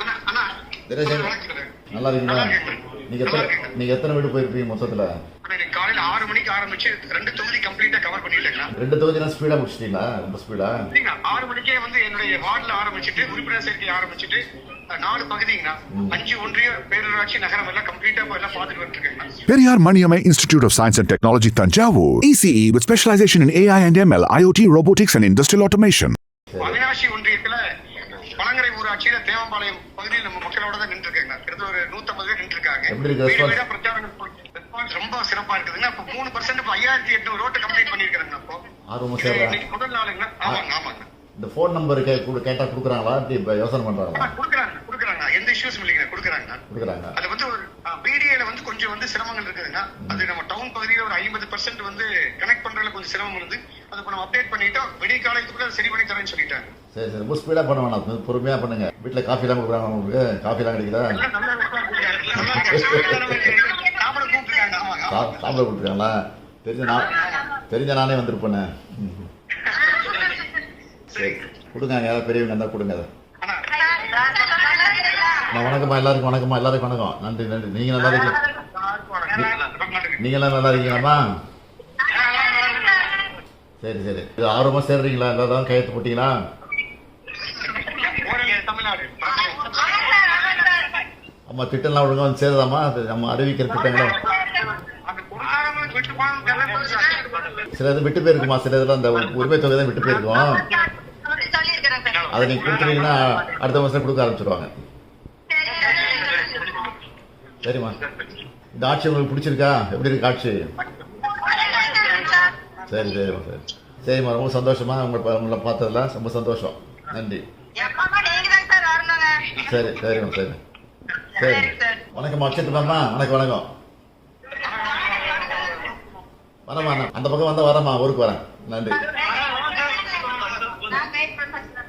அண்ணா, அண்ணா, தினேஷன். நல்லா இருக்கீங்களா. நீங்க எத்தனை. நீங்க எத்தனை வீடு போயிருப்பீங்க மொத்தத்துல? காலையில ஆறு மணிக்கு ஆரம்பிச்சு ரெண்டு தொகுதி கம்ப்ளீட்டா கவர் பண்ணிட்டேங்கண்ணா. ரெண்டு தொகுதிலாம் ஸ்பீடா முடிச்சிட்டீங்களா? ரொம்ப ஸ்பீடா ஆறு மணிக்கே வந்து என்னுடைய வார்டுல ஆரம்பிச்சுட்டு உறுப்பினர் சேர்க்கை ஆரம்பிச்சுட்டு நாலு பகுதிங்கண்ணா. அஞ்சு ஒன்றிய பேரூராட்சி நகரம் எல்லாம் கம்ப்ளீட்டா எல்லாம் பார்த்துட்டு வந்துருக்கேங்கண்ணா. Periyar Maniamai Institute of Science and Technology Tanjavur, ECE with specialization in AI and ML, IoT, robotics and industrial automation. Avinashi ஒன்றியத்துல பழங்கரை ஊராட்சியில தேவம்பாளையம் பகுதியில் நம்ம மக்களோட தான் நின்று இருக்காங்க கிட்டத்தட்ட ஒரு நூத்தம்பது பேர் நின்று இருக்காங்க பிரச்சாரம் ரெஸ்பான்ஸ் ரொம்ப சிறப்பா இருக்குதுங்க. இப்ப மூணு பர்சன்ட் இப்ப ஐயாயிரத்தி எட்நூறு ரோட்டு கம்ப்ளீட் பண்ணிருக்காங்க இன்னைக்கு முதல் நாளுங்க. ஆமாங்க ஆமாங்க. இந்த ஃபோன் நம்பர் கேட்டா கொடுக்குறாங்களா? இப்படி இப்ப யோசனை பண்றாங்களா? குடுக்குறாங்க குடுக்குறாங்க. எந்த இஷ்யூஸும் இல்லைங்க. குடுக்குறாங்க. அது வந்து ஒரு பிடிஏல வந்து கொஞ்சம் வந்து சிரமங்கள் இருக்குதுங்க அது நம்ம டவுன் பகுதியில ஒரு ஐம்பது பர்சன்ட் வந்து கனெக்ட் பண்றதுல கொஞ்சம் சிரமம் இருந்து அது இப்ப நம்ம அப்டேட் பண்ணிட்டோம் விடிய காலத்துக்குள்ள சரி பண்ணி தரேன்னு சொல்லிட்டாங்க. சரி சரி. ரொம்ப ஸ்பீடா பண்ண வேணாம். பொறுமையா பண்ணுங்க. வீட்டுல காஃபி எல்லாம் கொடுக்குறாங்க உங்களுக்கு? காஃபி எல்லாம் கிடைக்குதா. சாப்பிட கொடுத்துருக்காங்களா தெரிஞ்ச நான் தெரிஞ்ச நானே வந்திருப்பேனே. சரி. கொடுங்க. யாராவது பெரியவங்க இருந்தால் கொடுங்க அதை. நான் வணக்கம்மா எல்லாருக்கும் வணக்கம்மா எல்லாருக்கும் வணக்கம். நன்றி நன்றி. நீங்கள் நல்லா இருக்கீங்க. நீங்கள் எல்லாம் நல்லா இருக்கீங்களாம்மா? சரி சரி. இது ஆர்வமாக சேர்றீங்களா? எல்லாரும் கையெழுத்து போட்டீங்களா? அம்மா திட்டம்லாம் ஒழுங்கா வந்து சேருதாம்மா? அது நம்ம அறிவிக்கிற திட்டங்களும் சில இது விட்டு போயிருக்குமா? சில இதெல்லாம் அந்த உரிமை தொகை தான் விட்டு போயிருக்கோம். அதை நீங்கள் கொடுத்துட்டீங்கன்னா அடுத்த மாதம் கொடுக்க ஆரம்பிச்சிருவாங்க. சரிம்மா. இந்த ஆட்சி உங்களுக்கு பிடிச்சிருக்கா? எப்படி இருக்கு ஆட்சி? சரி சரிம்மா சரி. சரிம்மா ரொம்ப சந்தோஷமா உங்களை உங்களை பார்த்ததுல ரொம்ப சந்தோஷம். நன்றி. சரி சரிம்மா சரி. சரி. வணக்கம்மா வச்சுட்டுமாம்மா வணக்கம் வணக்கம். வரம்மா நான் அந்த பக்கம் வந்தால் வரேம்மா ஊருக்கு வரேன். நன்றி.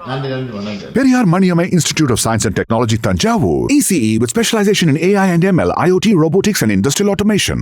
Periyar Maniyame Institute of Science and Technology, Tanjavur, ECE with specialization in AI and ML, IoT, robotics, and industrial automation.